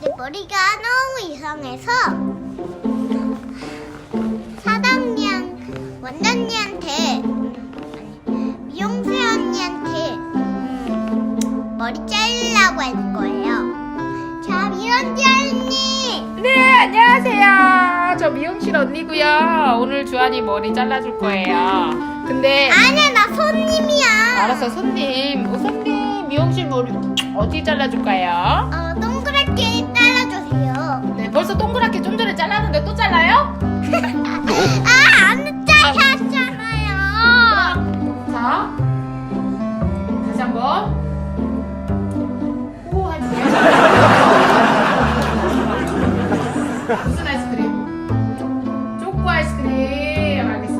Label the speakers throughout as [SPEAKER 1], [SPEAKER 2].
[SPEAKER 1] 내 머리가 너무 이상해서 사장님 원장님한테 미용실 언니한테 음, 머리 자르려고 할 거예요. 자, 미용실 언니.
[SPEAKER 2] 네, 안녕하세요. 저 미용실 언니고요. 오늘 주한이 머리 잘라줄 거예요. 근데
[SPEAKER 1] 아니야, 나 손님이야.
[SPEAKER 2] 알았어, 손님. 어, 손님 미용실 머리 어디 잘라줄까요?
[SPEAKER 1] 어, 동 잘라요? 아, 안 잘랐잖아요.
[SPEAKER 2] 자, 다시 한 번. 호 해주세요. 무슨 아이스크림? 초코 아이스크림. 알겠어.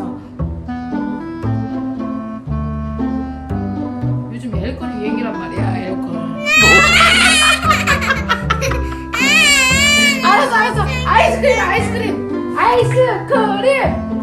[SPEAKER 2] 요즘 에어컨이 유행이란 말이야, 에어 아이스크림, 아이스크림. 아이스크림.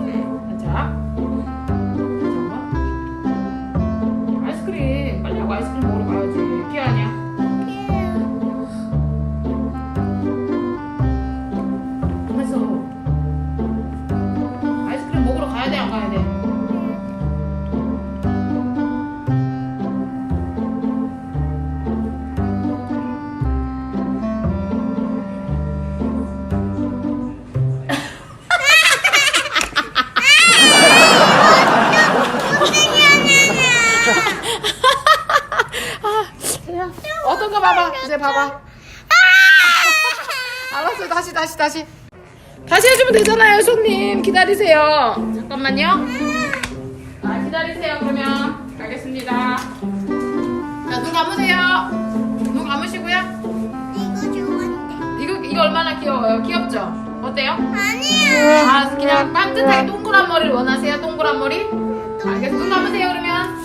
[SPEAKER 2] 봐봐 이제 봐봐. 알았어 다시 다시 다시. 다시 해주면 되잖아요 손님. 기다리세요. 잠깐만요. 아 기다리세요 그러면. 알겠습니다. 자 눈 감으세요. 눈 감으시고요.
[SPEAKER 1] 이거 좋은데.
[SPEAKER 2] 이거 이거 얼마나 귀여워요? 귀엽죠? 어때요?
[SPEAKER 1] 아니야.
[SPEAKER 2] 아 그냥 반듯하게 동그란 머리를 원하세요? 동그란 머리? 알겠어. 눈 감으세요 그러면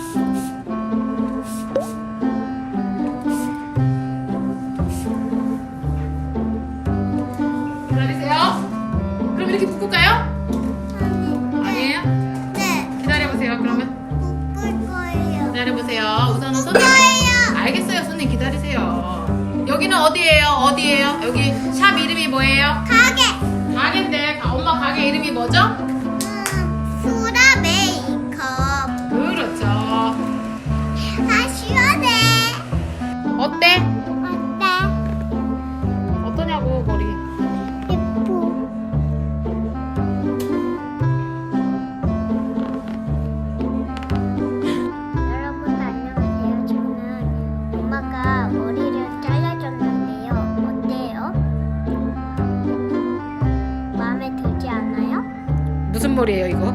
[SPEAKER 2] 이렇게 묶을까요? 아니에요?
[SPEAKER 1] 네.
[SPEAKER 2] 기다려보세요 그러면
[SPEAKER 1] 묶을 거예요.
[SPEAKER 2] 기다려보세요 우선은 손님
[SPEAKER 1] 거예요.
[SPEAKER 2] 알겠어요 손님 기다리세요 여기는 어디예요 어디예요 여기 샵 이름이 뭐예요?
[SPEAKER 1] 가게.
[SPEAKER 2] 가게인데 가- 엄마 가게 이름이 뭐죠?
[SPEAKER 1] 음, 메이크업.
[SPEAKER 2] 그렇죠
[SPEAKER 1] 시원해.
[SPEAKER 2] 어때?
[SPEAKER 1] 머리예요 이거?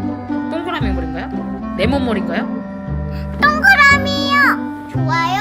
[SPEAKER 1] 동그라미 머리인가요?
[SPEAKER 2] 네모 머리인가요? 동그라미요. 좋아요.